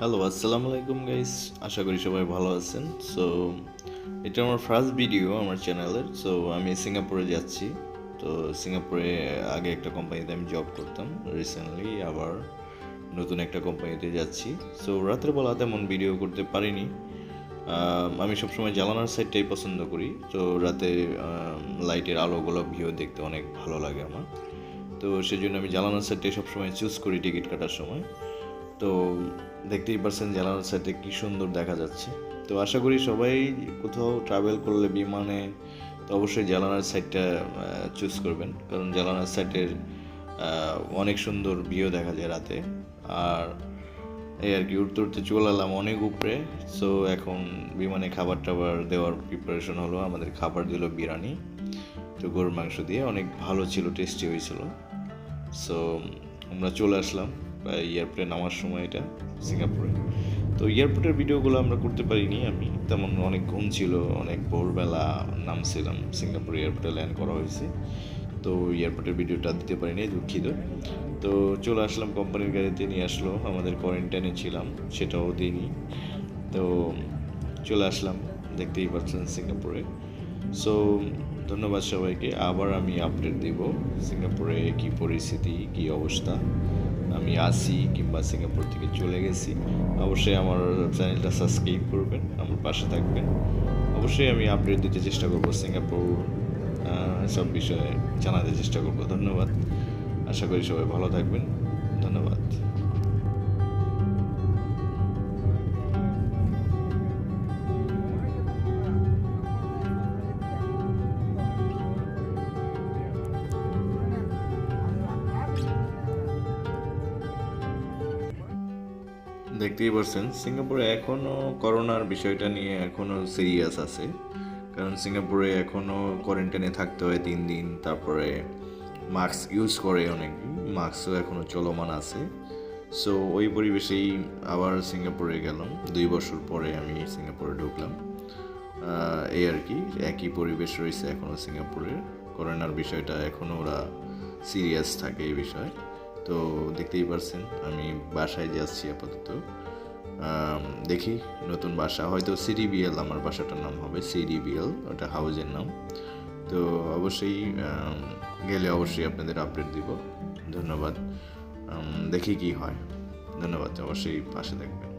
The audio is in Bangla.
হ্যালো আসসালামু আলাইকুম গাইস আশা করি সবাই ভালো আছেন সো এটা আমার ফার্স্ট ভিডিও আমার চ্যানেলের সো আমি সিঙ্গাপুরে যাচ্ছি তো সিঙ্গাপুরে আগে একটা কোম্পানিতে আমি জব করতাম রিসেন্টলি আবার নতুন একটা কোম্পানিতে যাচ্ছি সো রাতের বেলা তেমন ভিডিও করতে পারিনি। আমি সবসময় জ্বালানার সাইডটাই পছন্দ করি। তো রাতে লাইটের আলোগুলো ভিউ দেখতে অনেক ভালো লাগে আমার। তো সেই জন্য আমি জ্বালানার সাইডটাই সবসময় চুজ করি টিকিট কাটার সময়। তো দেখতেই পারছেন জানালার সাইডে কি সুন্দর দেখা যাচ্ছে। তো আশা করি সবাই কোথাও ট্রাভেল করলে বিমানে, তো অবশ্যই জানালার সাইডটা চুজ করবেন। কারণ জানালার সাইডের অনেক সুন্দর ভিউ দেখা যায় রাতে। আর এই আর কি উঠতে উঠতে চলে এলাম অনেক উপরে। সো এখন বিমানে খাবার টাবার দেওয়ার প্রিপারেশন হলো, আমাদের খাবার দিল বিরিয়ানি। তো গরুর মাংস দিয়ে অনেক ভালো ছিল টেস্টি হয়েছিল। সো আমরা চলে আসলাম। এয়ারপোর্টে নামার সময় এটা সিঙ্গাপুরে। তো এয়ারপোর্টের ভিডিওগুলো আমরা করতে পারিনি আমি। তেমন অনেক ঘুম ছিল, অনেক ভোরবেলা নামছিলাম সিঙ্গাপুর এয়ারপোর্টে ল্যান্ড করা হয়েছে। তো এয়ারপোর্টের ভিডিওটা দিতে পারিনি, দুঃখিত। তো চলে আসলাম কোম্পানির গাড়িতে, নিয়ে আসলো আমাদের কোয়ারেন্টাইনে ছিলাম, সেটাও দিইনি। তো চলে আসলাম, দেখতেই পাচ্ছেন সিঙ্গাপুরে। সো ধন্যবাদ সবাইকে। আবার আমি আপডেট দিব সিঙ্গাপুরে কি পরিস্থিতি, কি অবস্থা। আমি আসি কিংবা সিঙ্গাপুর থেকে চলে গেছি, অবশ্যই আমার চ্যানেলটা সাবস্ক্রাইব করবেন, আমার পাশে থাকবেন। অবশ্যই আমি আপডেট দিতে চেষ্টা করব সিঙ্গাপুর সব বিষয়ে জানাতে চেষ্টা করব। ধন্যবাদ। আশা করি সবাই ভালো থাকবেন। ধন্যবাদ। দেখতেই পারছেন, সিঙ্গাপুরে এখনও করোনার বিষয়টা নিয়ে এখনও সিরিয়াস আছে। কারণ সিঙ্গাপুরে এখনও কোয়ারেন্টাইনে থাকতে হয় তিন দিন, তারপরে মাস্ক ইউজ করে অনেক মাস্কও এখনও চলমান আছে। সো ওই পরিবেশেই আবার সিঙ্গাপুরে গেলাম। দুই বছর পরে আমি সিঙ্গাপুরে ঢুকলাম। এই আর কি, একই পরিবেশ রয়েছে এখনও সিঙ্গাপুরের। করোনার বিষয়টা এখনও ওরা সিরিয়াস থাকে এই বিষয়ে। তো দেখতেই পারছেন, আমি বাসায় যাচ্ছি আপাতত। দেখি নতুন বাসা। হয়তো সিডিবিএল আমার বাসাটার নাম হবে সিডিবিএল ওটা হাউজের নাম। তো অবশ্যই গেলে অবশ্যই আপনাদের আপডেট দিব। ধন্যবাদ। দেখি কি হয়। ধন্যবাদ, অবশ্যই পাশে থাকবেন।